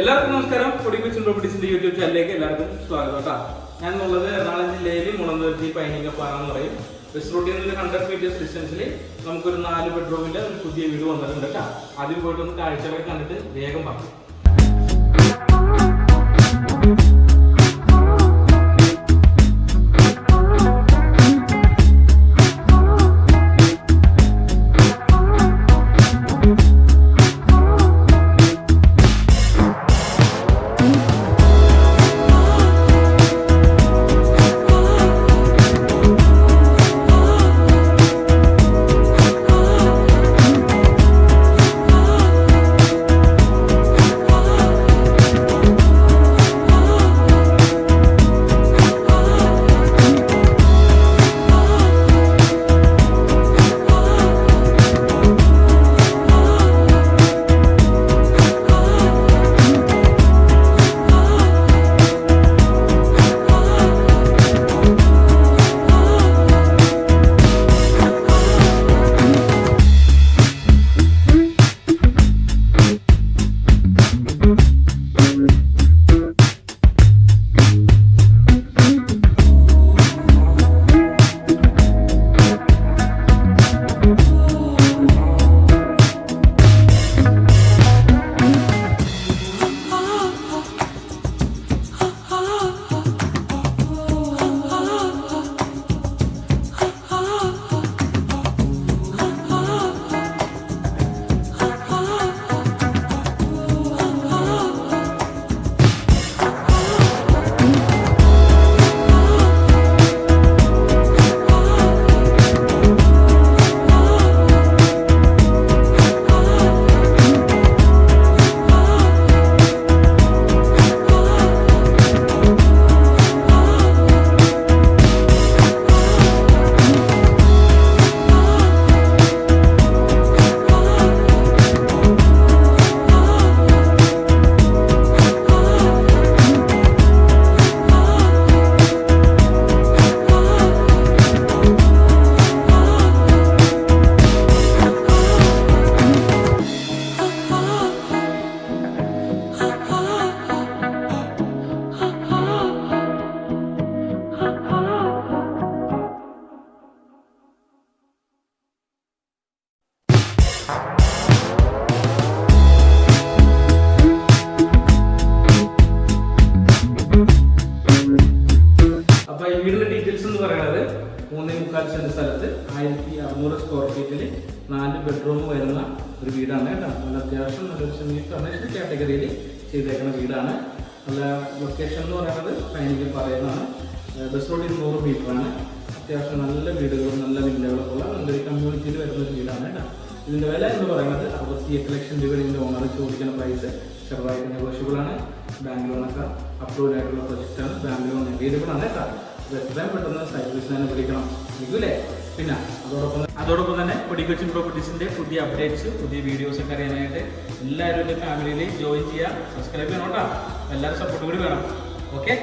എല്ലാവർക്കും നമസ്കാരം. കൊടിക്കുച്ചിൻ പ്രോപ്പർട്ടീസിന്റെ യൂട്യൂബ് ചാനലിലേക്ക് എല്ലാവർക്കും സ്വാഗതം കേട്ടോ. ഞാൻ ഉള്ളത് എറണാകുളം ജില്ലയിൽ മുളന്തുരുത്തി പൈനിക്കപ്പാറ എന്ന് പറയും. റിസോർട്ടിൽ റൂട്ടിൽ നിന്ന് ഹൺഡ്രഡ് മീറ്റേഴ്സ് ഡിസ്റ്റൻസിൽ നമുക്കൊരു നാല് ബെഡ്റൂമിന്റെ ഒരു പുതിയ വീട് വന്നിട്ടുണ്ട് കേട്ടോ. ആദ്യം പോയിട്ട് ഒന്ന് കാഴ്ചകളൊക്കെ കണ്ടിട്ട് വേഗം പറഞ്ഞു അപ്പൊ ഈ വീടിന്റെ ഡീറ്റെയിൽസ് എന്ന് പറയുന്നത് മൂന്നേ മുക്കാൽ സെന്റ് സ്ഥലത്ത് ആയിരത്തി അറുന്നൂറ് സ്ക്വയർ ഫീറ്റിൽ നാല് ബെഡ്റൂം വരുന്ന ഒരു വീടാണ് കേട്ടോ. നല്ല അത്യാവശ്യം നല്ലൊരു സെമി കാറ്റഗറിയിൽ ചെയ്തേക്കുന്ന വീടാണ്. നല്ല ലൊക്കേഷൻ എന്ന് പറയുന്നത് പൈനിക്കൽ പറയുന്നതാണ്. ബസ് റോഡിൽ നൂറ് മീറ്ററാണ് അത്യാവശ്യം നല്ല വീടുകളും നല്ല വില്ലകളൊക്കെ ഉള്ള നല്ലൊരു കമ്മ്യൂണിറ്റിയിൽ വരുന്ന ഒരു വീടാണ് കേട്ടോ. ഇതിന്റെ വില എന്ന് പറയുന്നത് അറുപത്തിയെട്ട് ലക്ഷം രൂപ ഇതിന്റെ ഓണർ ചോദിക്കുന്ന പ്രൈസ് ചെറുതായിട്ട് നെഗോഷ്യബിൾ ആണ്. ബാങ്ക് ലോണൊക്കെ അപ്രൂവ്ഡ് ആയിട്ടുള്ള പ്രൊജക്റ്റാണ് ബാങ്ക് ലോൺ അവൈലബിൾ ആണ് എത്രയും പെട്ടെന്ന് സൈറ്റ് തന്നെ വിളിക്കണം ഇല്ലേ പിന്നെ അതോടൊപ്പം അതോടൊപ്പം തന്നെ കൊടിക്കൊച്ചിൻ പ്രോപ്പർട്ടീസിന്റെ പുതിയ അപ്ഡേറ്റ്സ് പുതിയ വീഡിയോസ് ഒക്കെ അറിയാനായിട്ട് എല്ലാവരും എന്റെ ഫാമിലിയിൽ ജോയിൻ ചെയ്യുക. സബ്സ്ക്രൈബ് ചെയ്യണം കേട്ടോ. എല്ലാവരും സപ്പോർട്ട് കൂടി വേണം. ഓക്കെ